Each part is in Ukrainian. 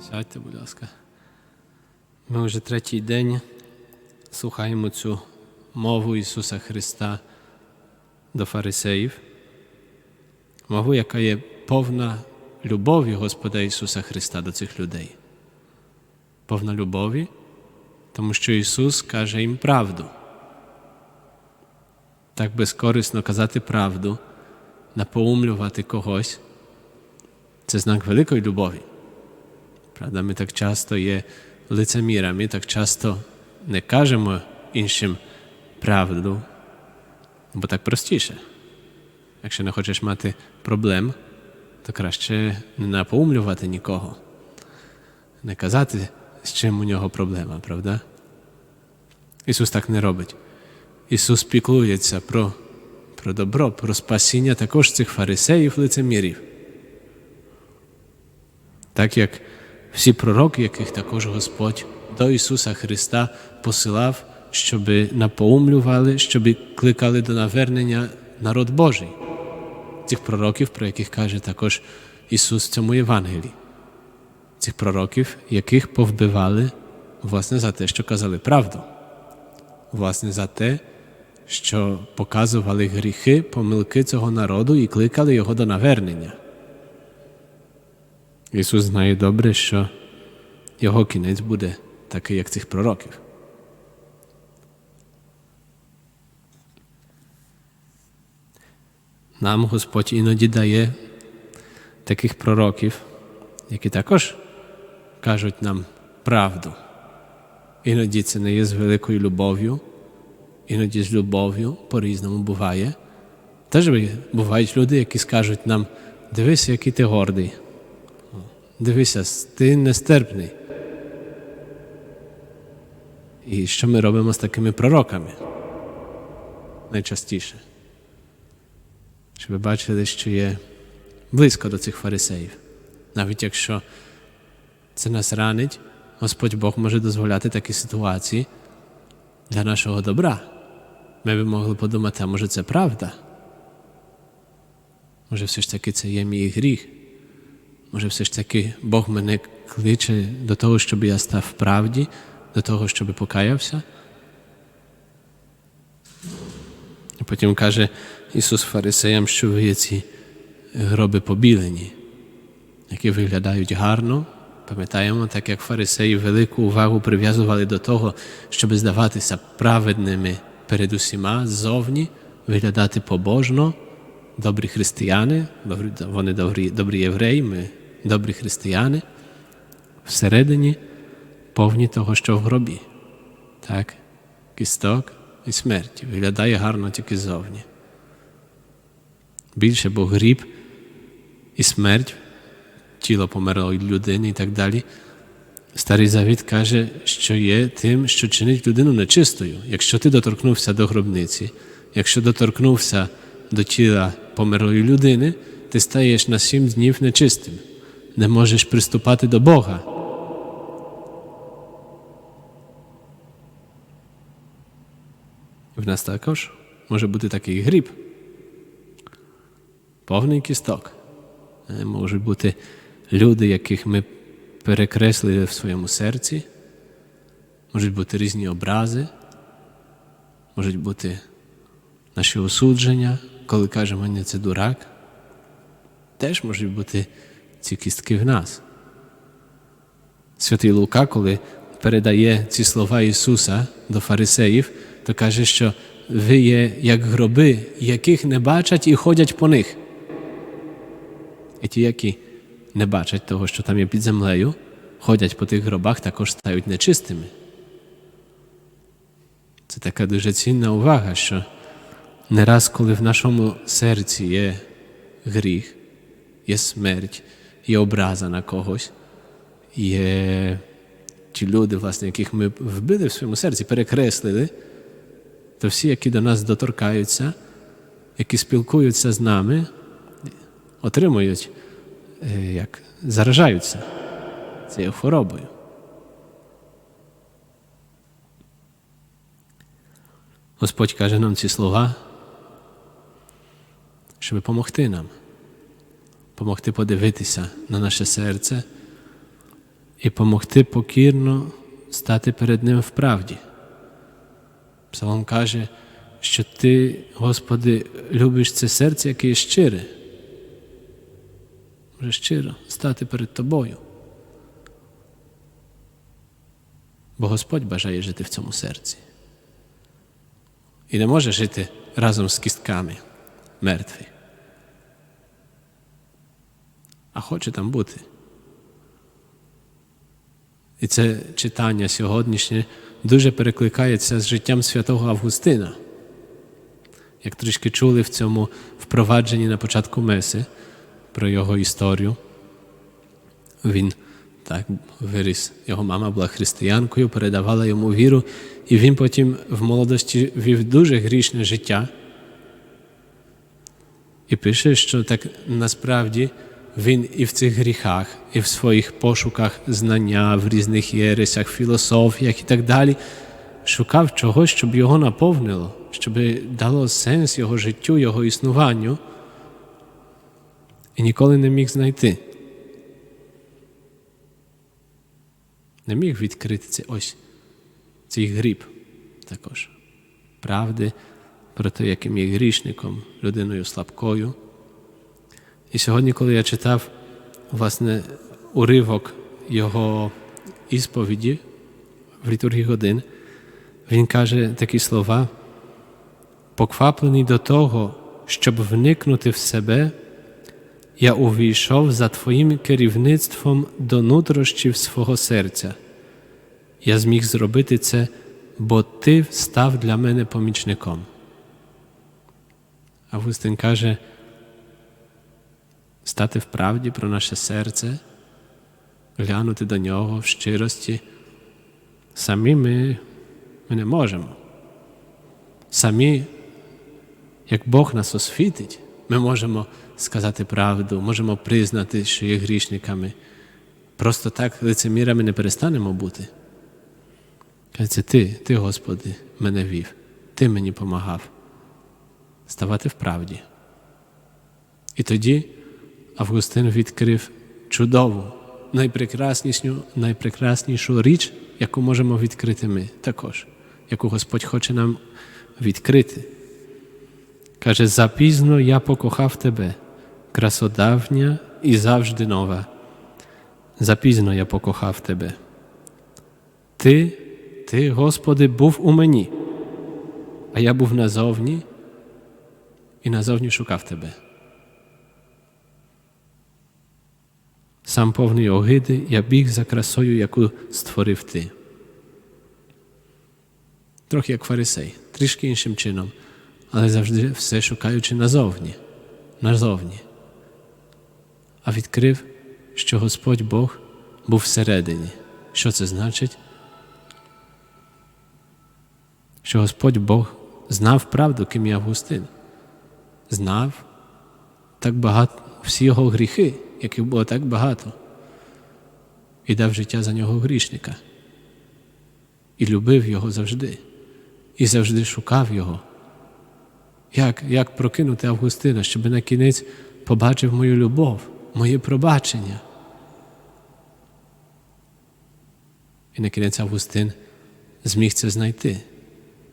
Сядьте, будь ласка. Ми вже третій день слухаємо цю мову Ісуса Христа до фарисеїв. Мову, яка є повна любові Господа Ісуса Христа до цих людей. Повна любові, тому що Ісус каже їм правду. Так безкорисно казати правду, напоумлювати когось це знак великої любові. Правда, ми так часто є лицемірами, так часто не кажемо іншим правду, бо так простіше. Якщо не хочеш мати проблем, то краще не напоумлювати нікого, не казати, з чим у нього проблема, правда? Ісус так не робить. Ісус піклується про, про добро, про спасіння також цих фарисеїв, лицемірів. Так як всі пророки, яких також Господь до Ісуса Христа посилав, щоб напоумлювали, щоб кликали до навернення народ Божий. Цих пророків, про яких каже також Ісус в цьому Євангелії. Цих пророків, яких повбивали власне за те, що казали правду, власне за те, що показували гріхи, помилки цього народу і кликали його до навернення. Ісус знає добре, що його кінець буде такий, як цих пророків. Нам Господь іноді дає таких пророків, які також кажуть нам правду. Іноді це не є з великою любов'ю, іноді з любов'ю по-різному буває. Теж бувають люди, які скажуть нам, дивися, який ти гордий. Дивися, ти нестерпний. І що ми робимо з такими пророками? Найчастіше. Щоб ви бачили, що є близько до цих фарисеїв. Навіть якщо це нас ранить, Господь Бог може дозволяти такі ситуації для нашого добра. Ми би могли подумати, а може це правда? Може, все ж таки це є мій гріх. Може, все ж таки Бог мене кличе до того, щоб я став в правді, до того, щоб покаявся. І потім каже Ісус фарисеям, що ви є ці гроби побілені, які виглядають гарно. Пам'ятаємо, так як фарисеї велику увагу прив'язували до того, щоб здаватися праведними перед усіма ззовні, виглядати побожно, добрі християни, вони добрі, добрі євреї, ми добрі християни, всередині повні того, що в гробі. Так? Кісток і смерті. Виглядає гарно тільки ззовні. Більше, бо гріб і смерть, тіло померлої людини і так далі. Старий Завіт каже, що є тим, що чинить людину нечистою. Якщо ти доторкнувся до гробниці, якщо доторкнувся до тіла померлої людини, ти стаєш на сім днів нечистим, не можеш приступати до Бога. В нас також може бути такий гріб, повний кісток. Е, Можуть бути люди, яких ми перекреслили в своєму серці, можуть бути різні образи, можуть бути наші осудження, коли кажемо, це дурак. Теж можуть бути ці кістки в нас. Святий Лука, коли передає ці слова Ісуса до фарисеїв, то каже, що ви є як гроби, яких не бачать і ходять по них. І ті, які не бачать того, що там є під землею, ходять по тих гробах, також стають нечистими. Це така дуже цінна увага, що не раз, коли в нашому серці є гріх, є смерть, є образа на когось, є ті люди, власне, яких ми вбили в своєму серці, перекреслили, то всі, які до нас доторкаються, які спілкуються з нами, отримують, як заражаються цією хворобою. Господь каже нам ці слова, щоб допомогти нам, допомогти подивитися на наше серце і помогти покірно стати перед Ним в правді. Псалом каже, що Ти, Господи, любиш це серце, яке є щире. Може щиро стати перед Тобою. Бо Господь бажає жити в цьому серці. І не може жити разом з кістками мертві. А хоче там бути. І це читання сьогоднішнє дуже перекликається з життям святого Августина. Як трішки чули в цьому впровадженні на початку Меси про його історію, він так виріс, його мама була християнкою, передавала йому віру, і він потім в молодості вів дуже грішне життя. І пише, що так насправді він і в цих гріхах, і в своїх пошуках знання, в різних єресях, філософіях і так далі, шукав чогось, щоб його наповнило, щоб дало сенс його життю, його існуванню, і ніколи не міг знайти. Не міг відкрити це ось цей гріб також. Правди про те, яким є грішником, людиною слабкою. І сьогодні, коли я читав власне уривок його ісповіді в літургії годин, він каже такі слова, покваплений до того, щоб вникнути в себе, я увійшов за Твоїм керівництвом до нутрощів свого серця. Я зміг зробити це, бо Ти став для мене помічником. Августин каже, стати в правді про наше серце, глянути до нього в щирості. Самі ми, ми не можемо. Самі, як Бог нас освітить, ми можемо сказати правду, можемо признати, що є грішниками. Просто так лицемірами не перестанемо бути. Це ти, ти, Господи, мене вів, Ти мені помагав ставати в правді. І тоді Августин відкрив чудову, найпрекраснішу, найпрекраснішу річ, яку можемо відкрити ми також, яку Господь хоче нам відкрити. Каже, запізно я покохав тебе, красодавня і завжди нова. Запізно я покохав тебе. Ти, ти, Господи, був у мені, а я був назовні і назовні шукав тебе. Сам повний огиди, я біг за красою, яку створив ти. Трохи як фарисей, трішки іншим чином, але завжди все шукаючи назовні, назовні. А відкрив, що Господь Бог був всередині. Що це значить? Що Господь Бог знав правду, ким є Августин. Знав так багато всі його гріхи, яких було так багато, і дав життя за нього грішника. І любив його завжди, і завжди шукав його. Як як прокинути Августина, щоб на кінець побачив мою любов, моє пробачення? І на кінець Августин зміг це знайти,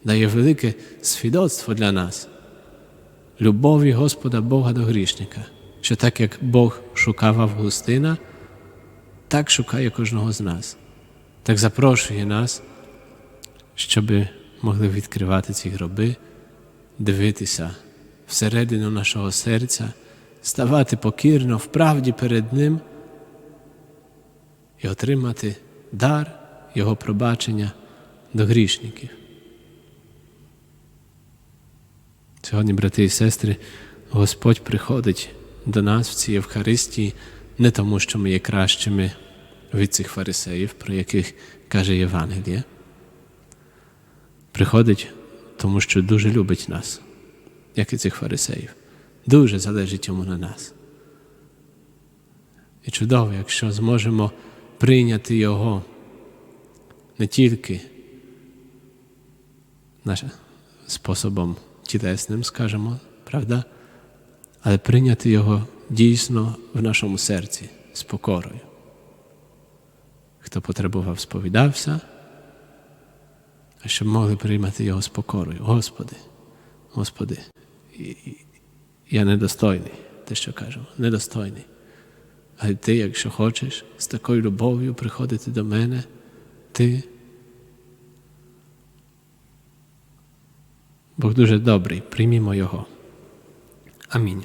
дає велике свідоцтво для нас, любові Господа Бога до грішника, що так як Бог шукав Августина, так шукає кожного з нас, так запрошує нас, щоб могли відкривати ці гроби, дивитися всередину нашого серця, ставати покірно в правді перед Ним і отримати дар Його пробачення до грішників. Сьогодні, брати і сестри, Господь приходить до нас в цій Євхаристії не тому, що ми є кращими від цих фарисеїв, про яких каже Євангеліє. Приходить, тому що дуже любить нас, як і цих фарисеїв. Дуже залежить йому на нас. І чудово, якщо зможемо прийняти Його не тільки нашим способом тілесним, скажемо, правда, але прийняти Його дійсно в нашому серці з покорою. хто потребував, сповідався, щоб могли приймати його з покорою. Господи, Господи, я недостойний, те, що кажемо, недостойний. Але ти, якщо хочеш, з такою любов'ю приходити до мене, ти. Бог дуже добрий, приймімо Його. Амінь.